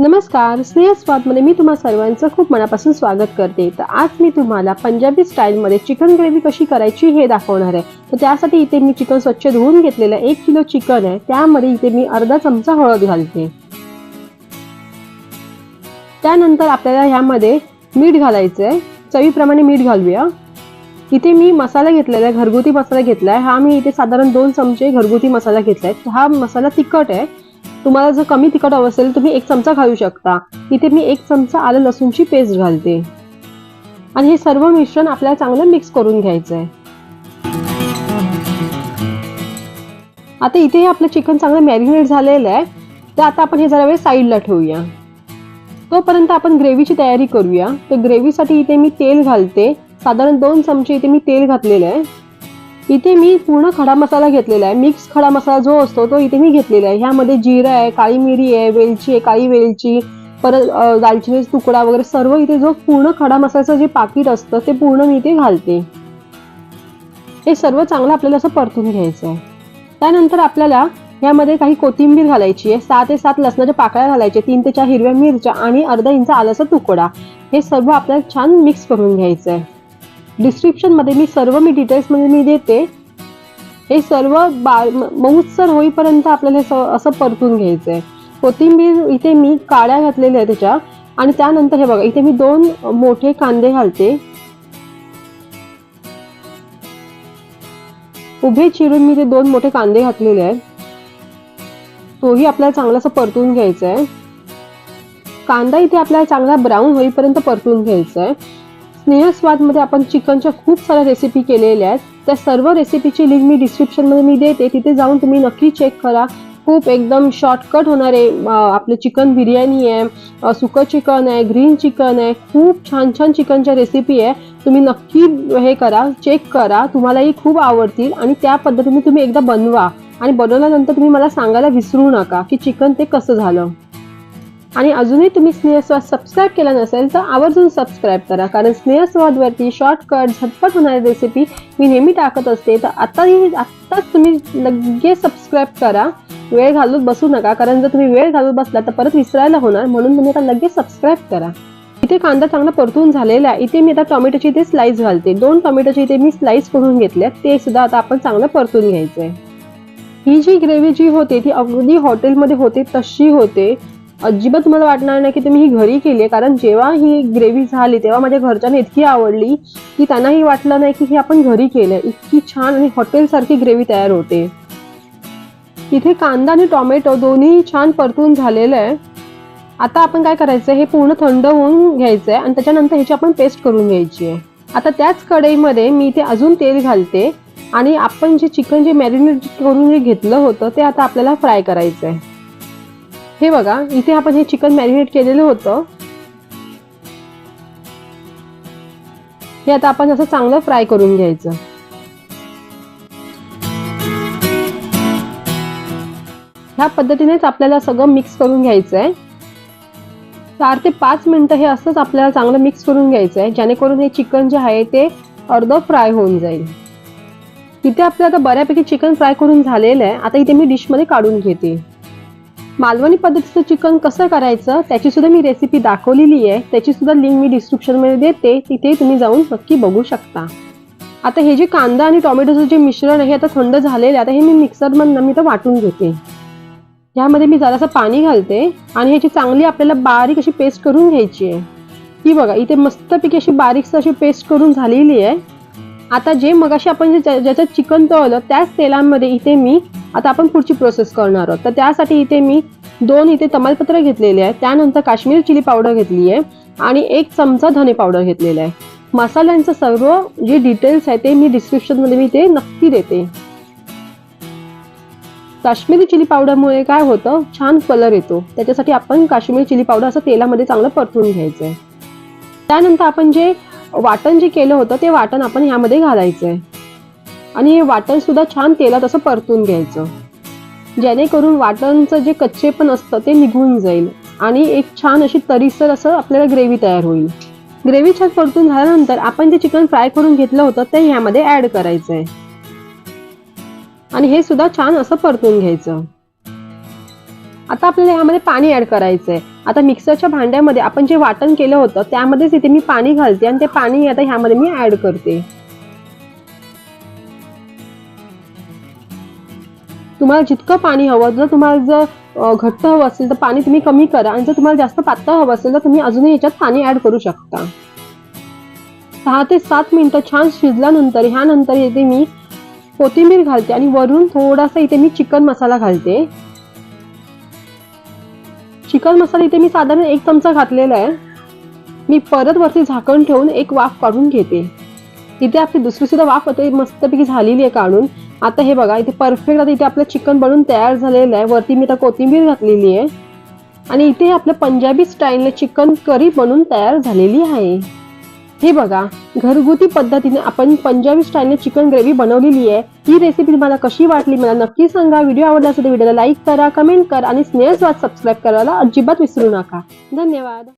नमस्कार स्नेहस्वादमध्ये मी तुम्हा सर्वांचं खूप मनापासून स्वागत करते. तर आज मी तुम्हाला पंजाबी स्टाईलमध्ये चिकन ग्रेव्ही कशी करायची हे दाखवणार आहे. तर त्यासाठी इथे मी चिकन स्वच्छ धुवून घेतलेलं एक किलो चिकन आहे. त्यामध्ये इथे मी अर्धा चमचा हळद घालते. त्यानंतर आपल्याला ह्यामध्ये मीठ घालायचं आहे. चवीप्रमाणे मीठ घालूया. इथे मी मसाला घेतलेला आहे घरगुती मसाला घेतला आहे. हा मी इथे साधारण दोन चमचे घरगुती मसाला घेतला आहे. हा मसाला तिखट आहे. तुम्हाला जर कमी तिखट हवं असेल तुम्ही एक चमचा घालू शकता. इथे मी एक चमचा आलं लसूणची पेस्ट घालते. आणि हे सर्व मिश्रण आपल्याला चांगलं मिक्स करून घ्यायचं आहे आता इथे हे आपलं चिकन चांगलं मॅरिनेट झालेलं आहे. तर आता आपण हे जरा वेळ साईडला ठेवूया. तोपर्यंत आपण ग्रेव्हीची तयारी करूया. तर ग्रेव्हीसाठी इथे मी तेल घालते. साधारण दोन चमचे इथे मी तेल घातलेलं आहे. इथे मी पूर्ण खडा मसाला घेतलेला आहे. मिक्स खडा मसाला जो असतो तो इथे मी घेतलेला आहे. ह्यामध्ये जिरा आहे काळी मिरी आहे वेलची आहे काळी वेलची परत दालचिनीचा तुकडा वगैरे सर्व इथे जो पूर्ण खडा मसाल्याचं जे पाकिट असतं ते पूर्ण मी इथे घालते. हे सर्व चांगलं आपल्याला असं परतून घ्यायचं आहे. त्यानंतर आपल्याला यामध्ये काही कोथिंबीर घालायची आहे. सहा ते सात लसणाच्या पाकळ्या घालायच्या तीन ते चार हिरव्या मिरच्या आणि अर्धा इंच आल्याचा तुकडा. हे सर्व आपल्याला छान मिक्स करून घ्यायचं आहे. डिस्क्रिप्शनमध्ये मी सर्व मी डिटेल्समध्ये मी देते. हे सर्व बा मऊसर होईपर्यंत आपल्याला स- असं परतून घ्यायचं आहे कोथिंबीर इथे मी काळ्या घातलेल्या आहे त्याच्या आणि त्यानंतर हे बघा इथे मी दोन मोठे कांदे घालते. उभे चिरून मी ते दोन मोठे कांदे घातलेले आहेत. तोही आपल्याला चांगला असं परतून घ्यायचा आहे कांदा इथे आपल्याला चांगला ब्राऊन होईपर्यंत परतून घ्यायचा आहे स्नेहस्वादमध्ये आपण चिकनच्या खूप साऱ्या रेसिपी केलेल्या आहेत. त्या सर्व रेसिपीची लिंक मी डिस्क्रिप्शनमध्ये मी देते. तिथे जाऊन तुम्ही नक्की चेक करा. खूप एकदम शॉर्टकट होणारे अं, आपलं चिकन बिर्याणी आहे सुकं चिकन आहे ग्रीन चिकन आहे. खूप छान छान चिकनच्या रेसिपी आहे. तुम्ही नक्की हे करा चेक करा. तुम्हालाही खूप आवडतील आणि त्या पद्धतीने तुम्ही एकदा बनवा. आणि बनवल्यानंतर तुम्ही मला सांगायला विसरू नका की चिकन ते कसं झालं. आणि अजूनही तुम्ही स्नेहस्वाद सबस्क्राईब केला नसेल तर आवर्जून सबस्क्राईब करा. कारण स्नेहस्वादवरती शॉर्टकट झटपट होणारी रेसिपी मी नेहमी टाकत असते. तर आताही आत्ताच तुम्ही लगेच सबस्क्राईब करा. वेळ घालून बसू नका. कारण जर तुम्ही वेळ घालून बसला तर परत विसरायला होणार. म्हणून तुम्ही आता लगेच सबस्क्राईब करा. इथे कांदा चांगला परतून झालेला आहे. इथे मी आता टोमॅटोची इथे स्लाइस घालते. दोन टोमॅटोची इथे मी स्लाइस करून घेतले ते सुद्धा आता आपण चांगलं परतून घ्यायचं आहे ही जी ग्रेव्ही जी होते ती अगदी हॉटेलमध्ये होते तशी होते. अजिबात तुम्हाला वाटणार नाही की तुम्ही ही घरी केली आहे कारण जेव्हा ही ग्रेव्ही झाली तेव्हा माझ्या घरच्यांना इतकी आवडली की त्यांनाही वाटलं नाही की ही आपण घरी केलं आहे. इतकी छान आणि हॉटेलसारखी ग्रेव्ही तयार होते. इथे कांदा आणि टोमॅटो दोन्ही छान परतून झालेलं आहे. आता आपण काय करायचं हे पूर्ण थंड होऊन घ्यायचं आहे आणि त्याच्यानंतर ह्याची आपण पेस्ट करून घ्यायची आहे. आता त्याच कढईमध्ये मी इथे अजून तेल घालते आणि आपण जे चिकन जे मॅरिनेट करून जे घेतलं होतं ते आता आपल्याला फ्राय करायचं आहे हे बघा इथे आपण हे चिकन मॅरिनेट केलेलं होतं. हे आता आपण असं चांगलं फ्राय करून घ्यायचं. ह्या पद्धतीनेच आपल्याला सगळं मिक्स करून घ्यायचं आहे चार ते पाच मिनटं हे असंच आपल्याला चांगलं मिक्स करून घ्यायचं आहे जेणेकरून हे चिकन जे आहे ते अर्ध फ्राय होऊन जाईल. इथे आपल्या आता बऱ्यापैकी चिकन फ्राय करून झालेलं आहे. आता इथे मी डिशमध्ये काढून घेते. मालवणी पद्धतीचं चिकन कसं करायचं त्याची सुद्धा मी रेसिपी दाखवलेली आहे. त्याची सुद्धा लिंक मी डिस्क्रिप्शनमध्ये देते. तिथे तुम्ही जाऊन नक्की बघू शकता. आता हे जे कांदा आणि टोमॅटोचं जे मिश्रण आहे आता थंड झालेलं आहे. आता हे मी मिक्सरमधनं मी तर वाटून घेते. ह्यामध्ये मी जरासं पाणी घालते आणि ह्याची चांगली आपल्याला बारीक अशी पेस्ट करून घ्यायची आहे. ही बघा इथे मस्तपैकी अशी बारीकसं अशी पेस्ट करून झालेली आहे. आता जे मगाशी आपण जे ज्या- ज्याच्यात चिकन तळलं त्याच तेलामध्ये इथे मी आता आपण पुढची प्रोसेस करणार आहोत. तर त्यासाठी इथे मी दोन इथे तमालपत्र घेतलेले आहे त्यानंतर काश्मीरी चिली पावडर घेतली आहे आणि एक चमचा धने पावडर घेतलेला आहे. मसाल्यांचं सर्व जे डिटेल्स आहे ते मी डिस्क्रिप्शनमध्ये मी ते नक्की देते. काश्मीरी चिली पावडरमुळे काय होतं? छान कलर येतो. त्याच्यासाठी आपण काश्मीरी चिली पावडर असं तेलामध्ये चांगलं परतून घ्यायचं आहे त्यानंतर आपण जे वाटण जे केलं होतं ते वाटण आपण ह्यामध्ये घालायचं आहे आणि हे वाटण सुद्धा छान तेलात असं परतून घ्यायचं. जेणेकरून वाटणचं जे कच्चे पण असतं ते निघून जाईल. आणि एक छान अशी तरीसर असं आपल्याला ग्रेव्ही तयार होईल. ग्रेव्ही छान परतून झाल्यानंतर आपण जे चिकन फ्राय करून घेतलं होतं ते ह्यामध्ये ऍड करायचं आहे आणि हे सुद्धा छान असं परतून घ्यायचं. आता आपल्याला यामध्ये पाणी ऍड करायचंय. आता मिक्सरच्या भांड्यामध्ये आपण जे वाटण केलं होतं त्यामध्येच इथे मी पाणी घालते आणि ते पाणी आता ह्यामध्ये मी ऍड करते. तुम्हाला जितकं पाणी हवं जर तुम्हाला जर घट्ट हवं असेल तर पाणी तुम्ही कमी करा. आणि जर तुम्हाला जास्त पातळ हवं असेल तर तुम्ही अजूनही याच्यात पाणी ऍड करू शकता. सहा ते सात मिनिटं छान शिजल्यानंतर ह्यानंतर इथे मी कोथिंबीर घालते आणि वरून थोडासा इथे मी चिकन मसाला घालते. चिकन मसाला इथे मी साधारण एक चमचा घातलेला आहे. मी परत वरती झाकण ठेवून एक वाफ काढून घेते. इथे आपली दुसरी सुद्धा वाफ होते मस्तपैकी झालेली आहे काढून. आता हे बघा इथे परफेक्ट आता इथे आपलं चिकन बनवून तयार झालेलं आहे. वरती मी आता कोथिंबीर घातलेली आहे. आणि इथे आपलं पंजाबी स्टाईलने चिकन करी बनून तयार झालेली आहे. हे बघा घरगुती पद्धतीने आपण पंजाबी स्टाईलने चिकन ग्रेव्ही बनवलेली आहे. ही रेसिपी तुम्हाला कशी वाटली मला नक्की सांगा. व्हिडिओ आवडला असेल व्हिडिओला लाईक करा कमेंट करा आणि स्नेहस्वाद सबस्क्राईब करायला अजिबात विसरू नका. धन्यवाद.